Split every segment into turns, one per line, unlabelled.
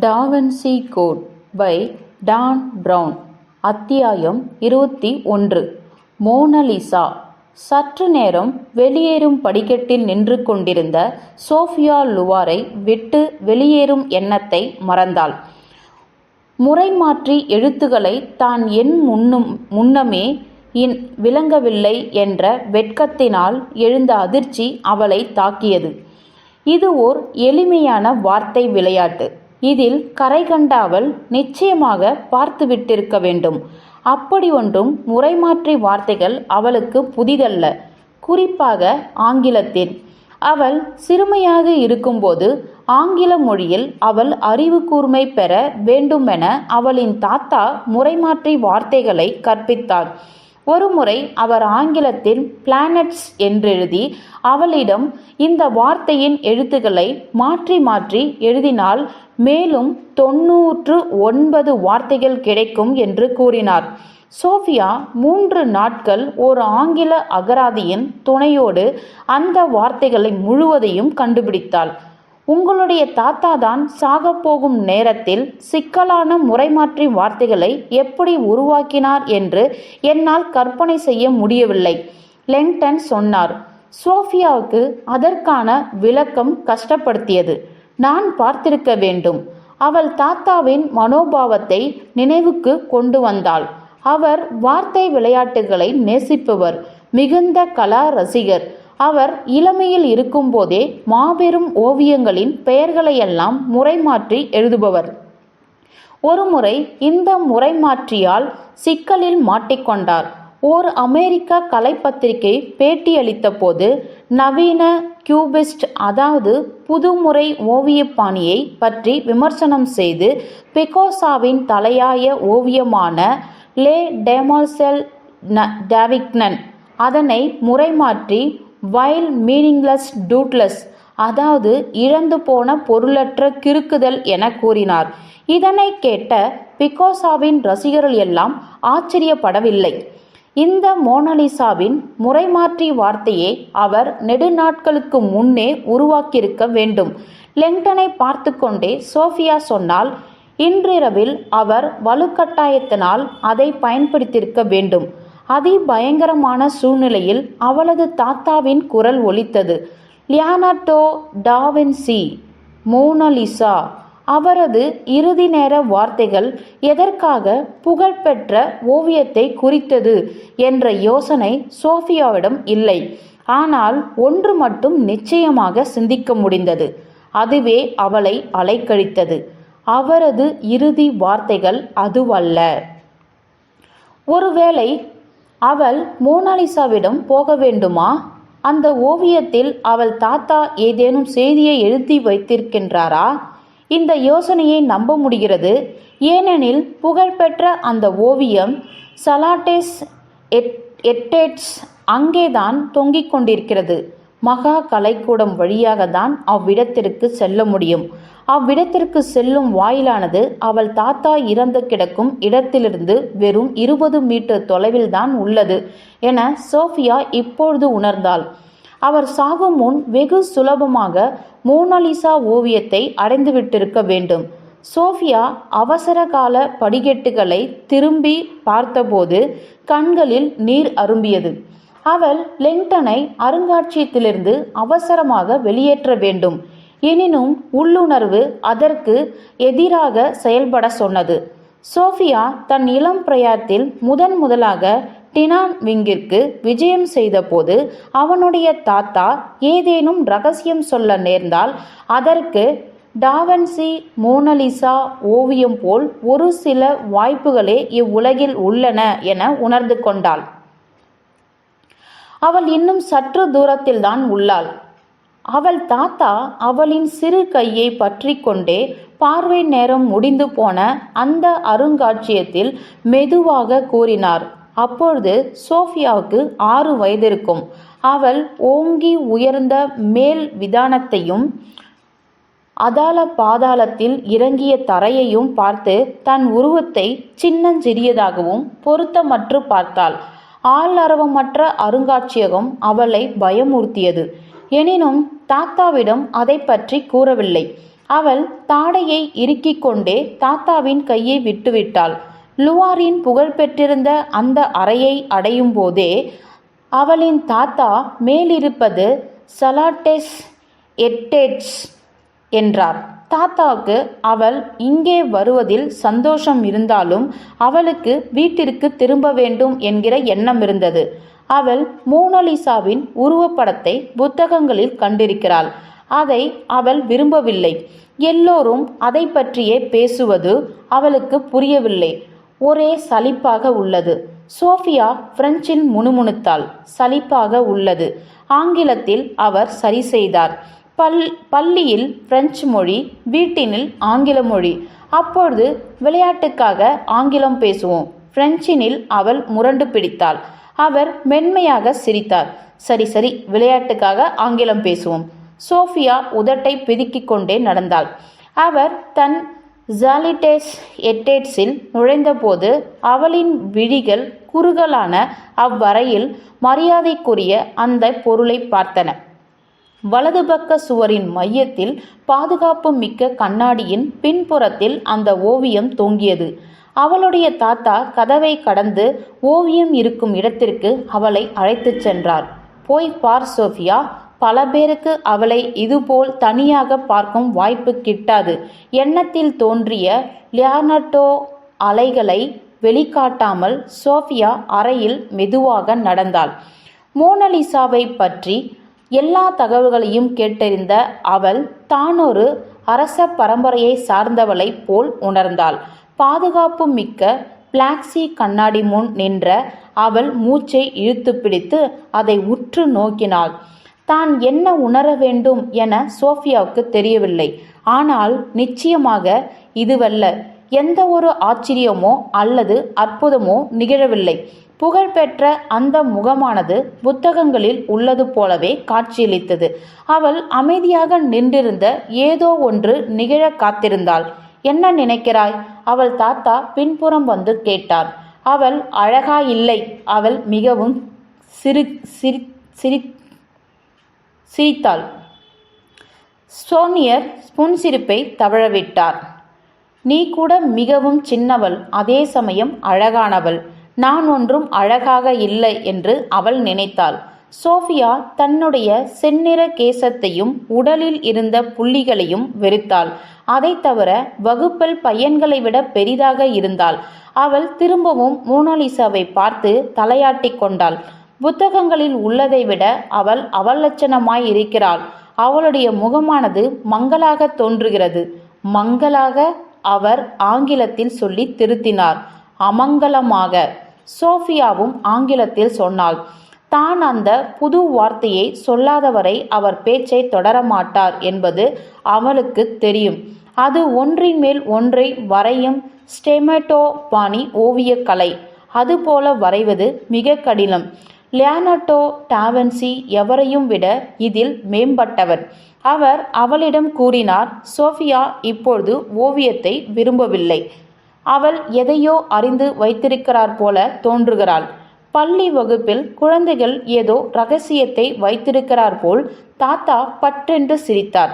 Da Vinci code by Dan Brown அத்தியாயம் இருபத்தி ஒன்று. மோனலிசா சற்று நேரம் வெளியேறும் படிக்கட்டில் நின்று கொண்டிருந்த சோஃபியா லுவாரை விட்டு வெளியேறும் எண்ணத்தை மறந்தாள். முறை மாற்றி எழுத்துக்களை தான் என் முன்னும் முன்னமே இன் விளங்கவில்லை என்ற வெட்கத்தினால் எழுந்த அதிர்ச்சி அவளை தாக்கியது. இது ஓர் எளிமையான வார்த்தை விளையாட்டு. இதில் கரை கண்டாவல் நிச்சயமாக நிச்சயமாக பார்த்துவிட்டிருக்க வேண்டும். அப்படி ஒன்றும் முறைமாற்றி வார்த்தைகள் அவளுக்கு புதிதல்ல. குறிப்பாக ஆங்கிலத்தில். அவள் சிறுமையாக இருக்கும்போது ஆங்கில மொழியில் அவள் அறிவு கூர்மை பெற வேண்டுமென அவளின் தாத்தா முறைமாற்றி வார்த்தைகளை கற்பித்தார். ஒருமுறை அவர் ஆங்கிலத்தில் பிளானட்ஸ் என்றெழுதி அவளிடம் இந்த வார்த்தையின் எழுத்துக்களை மாற்றி மாற்றி எழுதினால் மேலும் தொன்னூற்று ஒன்பது வார்த்தைகள் கிடைக்கும் என்று கூறினார். சோஃபியா மூன்று நாட்கள் ஒரு ஆங்கில அகராதியின் துணையோடு அந்த வார்த்தைகளை முழுவதையும் கண்டுபிடித்தாள். உங்களுடைய தாத்தா தான் சாகப்போகும் நேரத்தில் சிக்கலான முறைமாற்றி வார்த்தைகளை எப்படி உருவாக்கினார் என்று என்னால் கற்பனை செய்ய முடியவில்லை. லெங்டன் சொன்னார் சோஃபியாவுக்கு அதற்கான விளக்கம் கஷ்டப்படுத்தியது. நான் பார்த்திருக்க வேண்டும். அவள் தாத்தாவின் மனோபாவத்தை நினைவுக்கு கொண்டு வந்தாள். அவர் வார்த்தை விளையாட்டுகளை நேசிப்பவர் மிகுந்த கலா ரசிகர். அவர் இளமையில் இருக்கும்போதே மாபெரும் ஓவியங்களின் பெயர்களையெல்லாம் முறைமாற்றி எழுதுபவர். ஒருமுறை இந்த முறைமாற்றியால் சிக்கலில் மாட்டிக்கொண்டார். ஓர் அமெரிக்க கலைப்பத்திரிகை பேட்டியளித்த போது நவீன கியூபிஸ்ட் அதாவது புதுமுறை ஓவியப்பாணியை பற்றி விமர்சனம் செய்து பிகோசாவின் தலையாய ஓவியமான லே டெமால்செல் டேவிக்னன் அதனை முறைமாற்றி வைல் மீனிங்லெஸ் டூட்லெஸ் அதாவது இழந்து போன பொருளற்ற கிறுக்குதல் என கூறினார். இதனை கேட்ட பிகோசாவின் ரசிகர்கள் எல்லாம் ஆச்சரியப்படவில்லை. இந்த மோனலிசாவின் முறைமாற்றி வார்த்தையை அவர் நெடுநாட்களுக்கு முன்னே உருவாக்கியிருக்க வேண்டும். லெங்டனை பார்த்து கொண்டே சோஃபியா சொன்னால் இன்றிரவில் அவர் வலுக்கட்டாயத்தினால் அதை பயன்படுத்தியிருக்க வேண்டும். அதிபயங்கரமான சூழ்நிலையில் அவளது தாத்தாவின் குரல் ஒலித்தது. லியானாட்டோ டாவின்சி மோனலிசா அவரது இறுதி நேர வார்த்தைகள் எதற்காக புகழ்பெற்ற ஓவியத்தை குறித்தது என்ற யோசனை சோஃபியாவிடம் இல்லை. ஆனால் ஒன்று மட்டும் நிச்சயமாக சிந்திக்க முடிந்தது. அதுவே அவளை அலைக்கழித்தது. அவரது இறுதி வார்த்தைகள் அதுவல்ல. ஒருவேளை அவள் மோனாலிசாவிடம் போக வேண்டுமா? அந்த ஓவியத்தில் அவள் தாத்தா ஏதேனும் செய்தியை எழுதி வைத்திருக்கின்றாரா? இந்த யோசனையை நம்ப முடிகிறது. ஏனெனில் புகழ்பெற்ற அந்த ஓவியம் சலாட்டேஸ் எட் எட்டேட்ஸ் அங்கேதான் தொங்கிக் கொண்டிருக்கிறது. மகா கலைக்கூடம் வழியாக தான் அவ்விடத்திற்கு செல்ல முடியும். அவ்விடத்திற்கு செல்லும் வாயிலானது அவள் தாத்தா இறந்து கிடக்கும் இடத்திலிருந்து வெறும் இருபது மீட்டர் தொலைவில் தான் உள்ளது என சோஃபியா இப்பொழுது உணர்ந்தாள். அவர் சாகும் முன் வெகு சுலபமாக மோனாலிசா ஓவியத்தை அடைந்துவிட்டிருக்க வேண்டும். சோஃபியா அவசர கால படிக்கட்டுகளை திரும்பி பார்த்தபோது கண்களில் நீர் அரும்பியது. அவள் லெங்டனை அருங்காட்சியகத்திலிருந்து அவசரமாக வெளியேற்ற வேண்டும். எனினும் உள்ளுணர்வு அதற்கு எதிராக செயல்பட சொன்னது. சோஃபியா தன் இளம் பிரயாத்தில் முதன் முதலாக டினான் விங்கிற்கு விஜயம் செய்தபோது அவனுடைய தாத்தா ஏதேனும் ரகசியம் சொல்ல நேர்ந்தால் அதற்கு டாவன்சி மோனலிசா ஓவியம் போல் ஒரு சில வாய்ப்புகளே இவ்வுலகில் உள்ளன என உணர்ந்து கொண்டாள். அவள் இன்னும் சற்று தூரத்தில்தான் உள்ளாள். அவள் தாத்தா அவளின் சிறு கையை பற்றி கொண்டே பார்வை நேரம் முடிந்து போன அந்த அருங்காட்சியத்தில் மெதுவாக கூறினார் அப்பொழுது சோஃபியாவுக்கு ஆறு வயதிருக்கும். அவள் ஓங்கி உயர்ந்த மேல் விதானத்தையும் அதால பாதாளத்தில் இறங்கிய தரையையும் பார்த்து தன் உருவத்தை சின்னஞ்சிறியதாகவும் பொருத்தமற்று பார்த்தாள். ஆளரவமற்ற அருங்காட்சியகம் அவளை பயமுறுத்தியது. எனினும் தாத்தாவிடம் அதை பற்றி கூறவில்லை. அவள் தாடையை இறுக்கிக் கொண்டே தாத்தாவின் கையை விட்டுவிட்டாள். லுவாரின் புகழ் பெற்றிருந்த அந்த அறையை அடையும் போதே அவளின் தாத்தா மேலிருப்பது சலாட்டெஸ் எட்டேட்ஸ் என்றார். தாத்தாவுக்கு அவள் இங்கே வருவதில் சந்தோஷம் இருந்தாலும் அவளுக்கு வீட்டிற்கு திரும்ப வேண்டும் என்கிற எண்ணம் இருந்தது. அவள் மோனலிசாவின் உருவப்படத்தை புத்தகங்களில் கண்டிருக்கிறாள். அதை அவள் விரும்பவில்லை. எல்லோரும் அதை பற்றியே பேசுவது அவளுக்கு புரியவில்லை. ஒரே சலிப்பாக உள்ளது. சோஃபியா பிரெஞ்சில் முணுமுணுத்தாள். சலிப்பாக உள்ளது. ஆங்கிலத்தில் அவர் சரி செய்தார். பல் பள்ளியில் பிரெஞ்சு மொழி வீட்டினில் ஆங்கில மொழி. அப்பொழுது விளையாட்டுக்காக ஆங்கிலம் பேசுவோம். பிரெஞ்சினில் அவள் முரண்டு பிடித்தாள். அவர் மென்மையாக சிரித்தார். சரி சரி விளையாட்டுக்காக ஆங்கிலம் பேசுவோம். சோஃபியா உதட்டை பிதுக்கிக் கொண்டே நடந்தாள். அவர் தன் ஜாலிடேஸ் எட்டேட்ஸில் நுழைந்தபோது அவளின் விழிகள் குறுகலான அவ்வறையில் மரியாதைக்குரிய அந்த பொருளை பார்த்தன. வலது பக்க சுவரின் மையத்தில் பாதுகாப்பு மிக்க கண்ணாடியின் பின்புறத்தில் அந்த ஓவியம் தொங்கியது. அவளுடைய தாத்தா கதவை கடந்து ஓவியம் இருக்கும் இடத்திற்கு அவளை அழைத்துச் சென்றார். போய் பார் சோஃபியா. பல பேருக்கு அவளை இதுபோல் தனியாக பார்க்கும் வாய்ப்பு கிட்டாது. எண்ணத்தில் தோன்றிய லியானட்டோ அலைகளை வெளிக்காட்டாமல் சோஃபியா அறையில் மெதுவாக நடந்தாள். மோனலிசாவை பற்றி எல்லா தகவல்களையும் கேட்டறிந்த அவள் தானொரு அரச பரம்பரையை சார்ந்தவளைப் போல் உணர்ந்தாள். பாதுகாப்பு மிக்க பிளாக்ஸி கண்ணாடி முன் நின்ற அவள் மூச்சை இழுத்து பிடித்து அதை உற்று நோக்கினாள். தான் என்ன உணர வேண்டும் என சோஃபியாவுக்கு தெரியவில்லை. ஆனால் நிச்சயமாக இதுவல்ல. எந்த ஒரு ஆச்சரியமோ அல்லது அற்புதமோ நிகழவில்லை. புகழ்பெற்ற அந்த முகமானது புத்தகங்களில் உள்ளது போலவே காட்சியளித்தது. அவள் அமைதியாக நின்றிருந்த ஏதோ ஒன்று நிகழ காத்திருந்தாள். என்ன நினைக்கிறாய்? அவள் தாத்தா பின்புறம் வந்து கேட்டார். அவள் அழகா இல்லை. அவள் மிகவும் சிரி சிரி சிரி சிரித்தாள். சோனியர் புன்சிரிப்பை தவழவிட்டார் நீ கூட மிகவும் சின்னவள். அதே சமயம் அழகானவள். நான் ஒன்றும் அழகாக இல்லை என்று அவள் நினைத்தாள். சோஃபியா தன்னுடைய செந்நிற கேசத்தையும் உடலில் இருந்த புள்ளிகளையும் வெறுத்தாள். அதை தவிர வகுப்பில் பையன்களை விட பெரிதாக இருந்தாள். அவள் திரும்பவும் மோனாலிசாவை பார்த்து தலையாட்டிக் கொண்டாள். புத்தகங்களில் உள்ளதை விட அவள் அவலட்சணமாய் இருக்கிறாள். அவளுடைய முகமானது மங்களாக தோன்றுகிறது. மங்கலாக அவர் ஆங்கிலத்தில் சொல்லி திருத்தினார். அமங்கலமாக. சோஃபியாவும் ஆங்கிலத்தில் சொன்னாள் தான் அந்த புது வார்த்தையை சொல்லாதவரை அவர் பேச்சை தொடரமாட்டார் என்பது அவளுக்கு தெரியும். அது ஒன்றின் மேல் ஒன்றை வரையும் ஸ்டெமேட்டோ பாணி ஓவியக்கலை அதுபோல வரைவது மிக கடினம். லியானட்டோ டாவன்சி எவரையும் விட இதில் மேம்பட்டவர். அவர் அவளிடம் கூறினார் சோஃபியா இப்பொழுது ஓவியத்தை விரும்பவில்லை. அவள் எதையோ அறிந்து வைத்திருக்கிறார் போல தோன்றுகிறாள். பள்ளி வகுப்பில் குழந்தைகள் ஏதோ ரகசியத்தை வைத்திருக்கிறார் போல் தாத்தா பற்றென்று சிரித்தார்.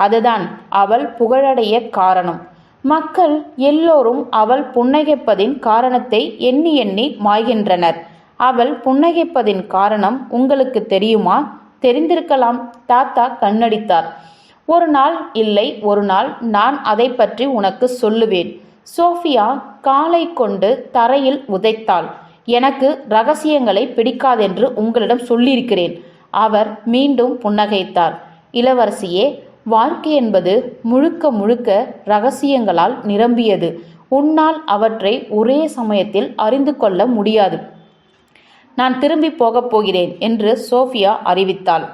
அதுதான் அவள் புகழடைய காரணம். மக்கள் எல்லோரும் அவள் புன்னகைப்பதின் காரணத்தை எண்ணி எண்ணி மாய்கின்றனர். அவள் புன்னகைப்பதின் காரணம் உங்களுக்கு தெரியுமா? தெரிந்திருக்கலாம் தாத்தா கண்ணடித்தார். ஒரு நாள் இல்லை ஒரு நாள் நான் அதை பற்றி உனக்கு சொல்லுவேன். சோஃபியா காலை கொண்டு தரையில் உதைத்தாள். எனக்கு ரகசியங்களை பிடிக்காதென்று உங்களிடம் சொல்லியிருக்கிறேன் அவர் மீண்டும் புன்னகைத்தார். இளவரசியே வாழ்க்கை என்பது முழுக்க முழுக்க ரகசியங்களால் நிரம்பியது. உன்னால் அவற்றை ஒரே சமயத்தில் அறிந்து கொள்ள முடியாது. நான் திரும்பி போகப் போகிறேன் என்று சோஃபியா அறிவித்தாள்.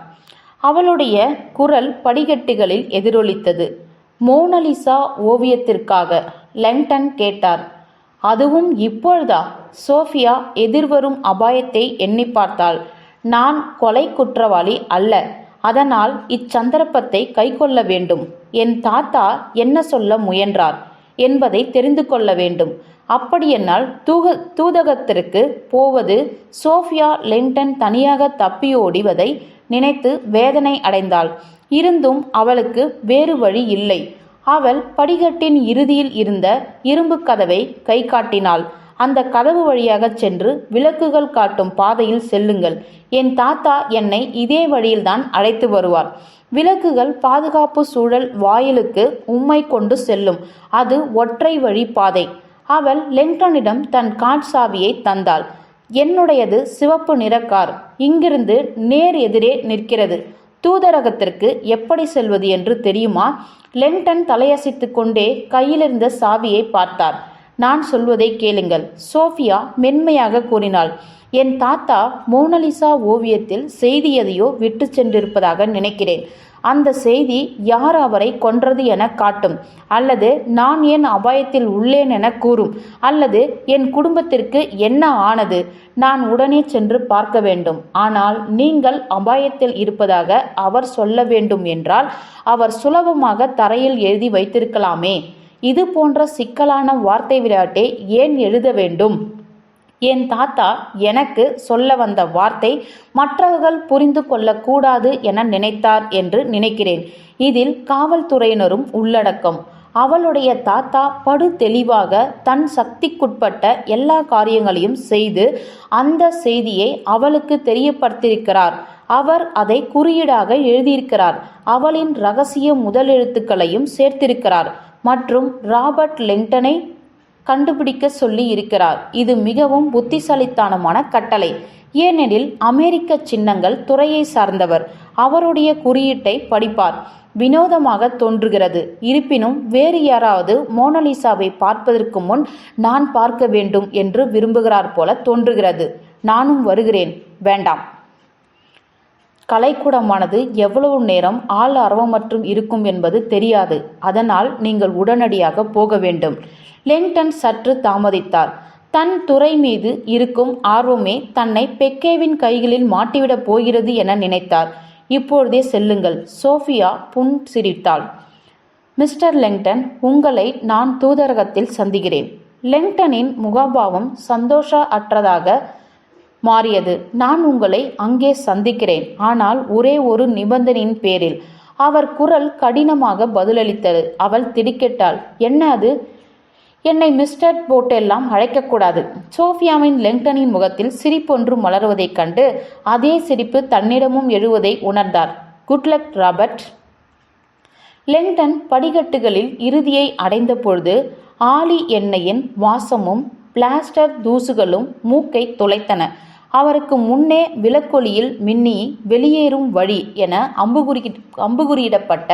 அவளுடைய குரல் படிக்கட்டுகளில் எதிரொலித்தது. மோனலிசா ஓவியத்திற்காக. லெங்டன் கேட்டார். அதுவும் இப்பொழுதா? சோஃபியா எதிர்வரும் அபாயத்தை எண்ணி பார்த்தாள். நான் கொலை குற்றவாளி அல்ல. அதனால் இச்சந்தர்ப்பத்தை கைக்கொள்ள வேண்டும். என் தாத்தா என்ன சொல்ல முயன்றார் என்பதை தெரிந்து கொள்ள வேண்டும். அப்படியென்னால் தூக தூதகத்திற்கு போவது சோஃபியா லெங்டன் தனியாக தப்பியோடிவதை நினைத்து வேதனை அடைந்தாள். இருந்தும் அவளுக்கு வேறு வழி இல்லை. அவள் படிக்கட்டின் இறுதியில் இருந்த இரும்பு கதவை கை காட்டினாள். அந்த கதவு வழியாகச் சென்று விளக்குகள் காட்டும் பாதையில் செல்லுங்கள். என் தாத்தா என்னை இதே வழியில்தான் அழைத்து வருவார். விளக்குகள் பாதுகாப்பு சூழல் வாயிலுக்கு உம்மை கொண்டு செல்லும். அது ஒற்றை வழி பாதை. அவள் லெங்டனிடம் தன் காட் சாவியை தந்தாள். என்னுடையது சிவப்பு நிற கார். இங்கிருந்து நேர் எதிரே நிற்கிறது. தூதரகத்திற்கு எப்படி செல்வது என்று தெரியுமா? லெங்டன் தலையசைத்து கொண்டே கையிலிருந்த சாவியை பார்த்தார். நான் சொல்வதை கேளுங்கள் சோஃபியா மென்மையாக கூறினாள். என் தாத்தா மோனலிசா ஓவியத்தில் செய்தி எதையோ விட்டு சென்றிருப்பதாக நினைக்கிறேன். அந்த செய்தி யார் அவரை கொன்றது என காட்டும். அல்லது நான் ஏன் அபாயத்தில் உள்ளேன் என கூறும். அல்லது என் குடும்பத்திற்கு என்ன ஆனது? நான் உடனே சென்று பார்க்க வேண்டும். ஆனால் நீங்கள் அபாயத்தில் இருப்பதாக அவர் சொல்ல வேண்டும் என்றால் அவர் சுலபமாக தரையில் எழுதி வைத்திருக்கலாமே. இது போன்ற சிக்கலான வார்த்தை விளையாட்டை ஏன் எழுத வேண்டும்? என் தாத்தா எனக்கு சொல்ல வந்த வார்த்தை மற்றவர்கள் புரிந்து கொள்ளக்கூடாது என நினைத்தார் என்று நினைக்கிறேன். இதில் காவல்துறையினரும் உள்ளடக்கம். அவளுடைய தாத்தா படு தெளிவாக தன் சக்திக்குட்பட்ட எல்லா காரியங்களையும் செய்து அந்த செய்தியை அவளுக்கு தெரியப்படுத்தியிருக்கிறார். அவர் அதை குறியீடாக எழுதியிருக்கிறார். அவளின் ரகசிய முதலெழுத்துக்களையும் சேர்த்திருக்கிறார். மற்றும் ராபர்ட் லெங்டனை கண்டுபிடிக்க சொல்லி இருக்கிறார். இது மிகவும் புத்திசாலித்தனமான கட்டளை. ஏனெனில் அமெரிக்க சின்னங்கள் துறையை சார்ந்தவர். அவருடைய குறியீட்டை படிப்பார். வினோதமாக தோன்றுகிறது. இருப்பினும் வேறு யாராவது மோனலிசாவை பார்ப்பதற்கு முன் நான் பார்க்க வேண்டும் என்று விரும்புகிறார் போல தோன்றுகிறது. நானும் வருகிறேன். வேண்டாம். கலைக்கூடமானது எவ்வளவு நேரம் ஆள் அரவமற்றும் இருக்கும் என்பது தெரியாது. அதனால் நீங்கள் உடனடியாக போக வேண்டும். லெங்டன் சற்று தாமதித்தார். தன் துறை மீது இருக்கும் ஆர்வமே தன்னை பெக்கேவின் கைகளில் மாட்டிவிடப் போகிறது என நினைத்தார். இப்பொழுதே செல்லுங்கள். சோஃபியா புன் சிரித்தாள். மிஸ்டர் லெங்டன் உங்களை நான் தூதரகத்தில் சந்திக்கிறேன். லெங்டனின் முகபாவம் சந்தோஷ அற்றதாக மாறியது. நான் உங்களை அங்கே சந்திக்கிறேன். ஆனால் ஒரே ஒரு நிபந்தனையின் பேரில். அவர் குரல் கடினமாக பதிலளித்தது. அவள் திடுக்கிட்டாள். என்ன அது? என்னை மிஸ்டர் போட்டெல்லாம் அழைக்கக்கூடாது. சோஃபியாவின் லெங்டனின் முகத்தில் சிரிப்பொன்று மலர்வதைக் கண்டு அதே சிரிப்பு தன்னிடமும் எழுவதை உணர்ந்தார். குட்லக் ராபர்ட் லெங்டன் படிக்கட்டுகளில் இறுதியை அடைந்த பொழுது ஆலி எண்ணெயின் வாசமும் பிளாஸ்டர் தூசுகளும் மூக்கை துளைத்தன. அவருக்கு முன்னே விளக்கொலியில் மின்னி வெளியேறும் வழி என அம்புகுறி அம்புகுறியிடப்பட்ட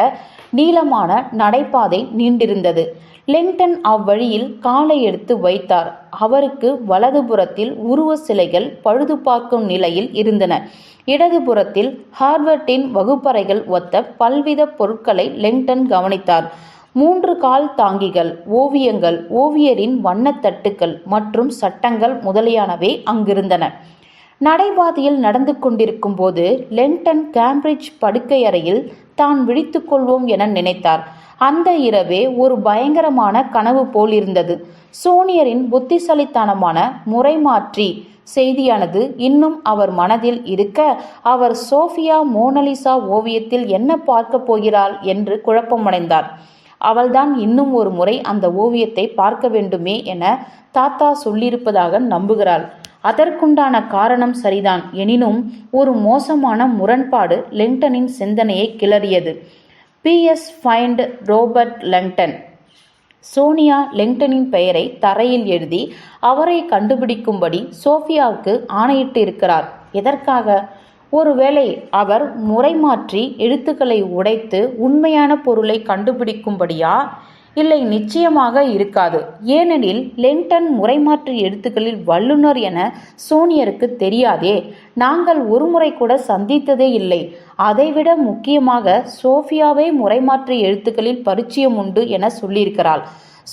நீளமான நடைபாதை நீண்டிருந்தது. லெங்டன் அவ்வழியில் காலை எடுத்து வைத்தார். அவருக்கு வலதுபுறத்தில் உருவ சிலைகள் பழுது பார்க்கும் நிலையில் இருந்தன. இடதுபுறத்தில் ஹார்வர்டின் வகுப்பறைகள் ஒத்த பல்வித பொருட்களை லெங்டன் கவனித்தார். மூன்று கால் தாங்கிகள் ஓவியங்கள் ஓவியரின் வண்ணத்தட்டுக்கள் மற்றும் சட்டங்கள் முதலியானவை அங்கிருந்தன. நடைபாதையில் நடந்து கொண்டிருக்கும் போது லெங்டன் கேம்பிரிட்ஜ் படுக்கை அறையில் தான் விழித்துக்கொள்வோம் என நினைத்தார். அந்த இரவே ஒரு பயங்கரமான கனவு போல் இருந்தது. சோனியரின் புத்திசாலித்தனமான முறைமாற்றி செய்தியானது இன்னும் அவர் மனதில் இருக்க அவர் சோஃபியா மோனலிசா ஓவியத்தில் என்ன பார்க்கப் போகிறாள்? என்று குழப்பமடைந்தார். அவள்தான் இன்னும் ஒரு முறை அந்த ஓவியத்தை பார்க்க வேண்டுமே என தாத்தா சொல்லியிருப்பதாக நம்புகிறாள். அதற்குண்டான காரணம் சரிதான். எனினும் ஒரு மோசமான முரண்பாடு லிங்டனின் சிந்தனையை கிளறியது. P S find Robert Langdon. Sonia லெங்டனின் பெயரை தரையில் எழுதி அவரை கண்டுபிடிக்கும்படி சோஃபியாவுக்கு ஆணையிட்டு இருக்கிறார் எதற்காக? ஒருவேளை அவர் முறைமாற்றி எழுத்துக்களை உடைத்து உண்மையான பொருளை கண்டுபிடிக்கும்படியா? இல்லை நிச்சயமாக இருக்காது. ஏனெனில் லெங்டன் முறைமாற்று எழுத்துக்களில் வல்லுனர் என சோனியருக்கு தெரியாதே. நாங்கள் ஒருமுறை கூட சந்தித்ததே இல்லை. அதைவிட முக்கியமாக சோஃபியாவே முறைமாற்று எழுத்துக்களில் பரிச்சயம் உண்டு என சொல்லியிருக்கிறாள்.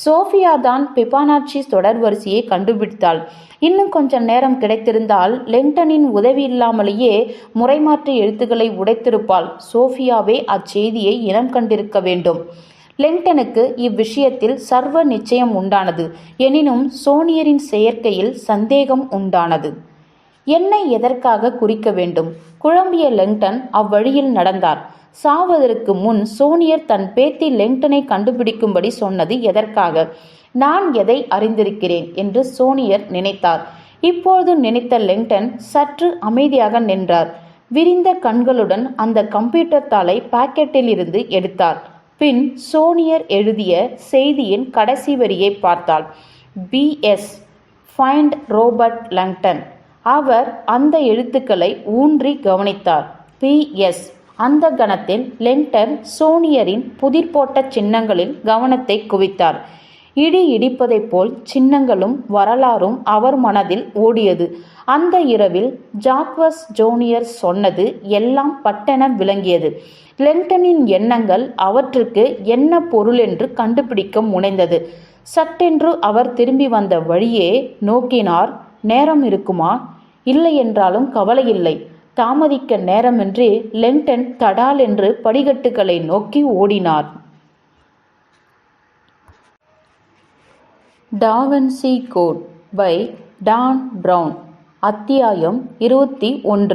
சோஃபியா தான் பிபானாட்சி தொடர் வரிசையை கண்டுபிடித்தாள். இன்னும் கொஞ்சம் நேரம் கிடைத்திருந்தால் லெங்டனின் உதவி இல்லாமலேயே முறைமாற்று எழுத்துக்களை உடைத்திருப்பாள். சோஃபியாவே அச்செய்தியை இனம் கண்டிருக்க வேண்டும். லெங்டனுக்கு இவ்விஷயத்தில் சர்வ நிச்சயம் உண்டானது. எனினும் சோனியரின் செயற்கையில் சந்தேகம் உண்டானது. என்னை எதற்காக குறிக்க வேண்டும்? குழம்பிய லெங்டன் அவ்வழியில் நடந்தார். சாவதற்கு முன் சோனியர் தன் பேத்தி லெங்டனை கண்டுபிடிக்கும்படி சொன்னது எதற்காக? நான் எதை அறிந்திருக்கிறேன் என்று சோனியர் நினைத்தார். இப்பொழுது நினைத்த லெங்டன் சற்று அமைதியாக நின்றார். விரிந்த கண்களுடன் அந்த கம்ப்யூட்டர் தாளை பாக்கெட்டில் இருந்து எடுத்தார். பின் சோனியர் எழுதிய செய்தியின் கடைசி வரியை பார்த்தாள். P S find Robert Langdon. அவர் அந்த எழுத்துக்களை ஊன்றி கவனித்தார். பிஎஸ் அந்த கணத்தில் லெங்டன் சோனியரின் புதிர் போட்ட சின்னங்களில் கவனத்தை குவித்தார். இடி இடிப்பதைப் போல் சின்னங்களும் வரலாறும் அவர் மனதில் ஓடியது. அந்த இரவில் ஜாக்வஸ் ஜோனியர் சொன்னது எல்லாம் பட்டென விளங்கியது. லெங்டனின் எண்ணங்கள் அவற்றுக்கு என்ன பொருள் என்று கண்டுபிடிக்க முனைந்தது. சட்டென்று அவர் திரும்பி வந்த வழியே நோக்கினார் நேரம் இருக்குமா? இல்லை என்றாலும் கவலையில்லை தாமதிக்க நேரமின்றி லெங்டன் தடால் என்று படிக்கட்டுகளை நோக்கி ஓடினார். Da Vinci code by Dan Brown அத்தியாயம் இருபத்தி ஒன்று.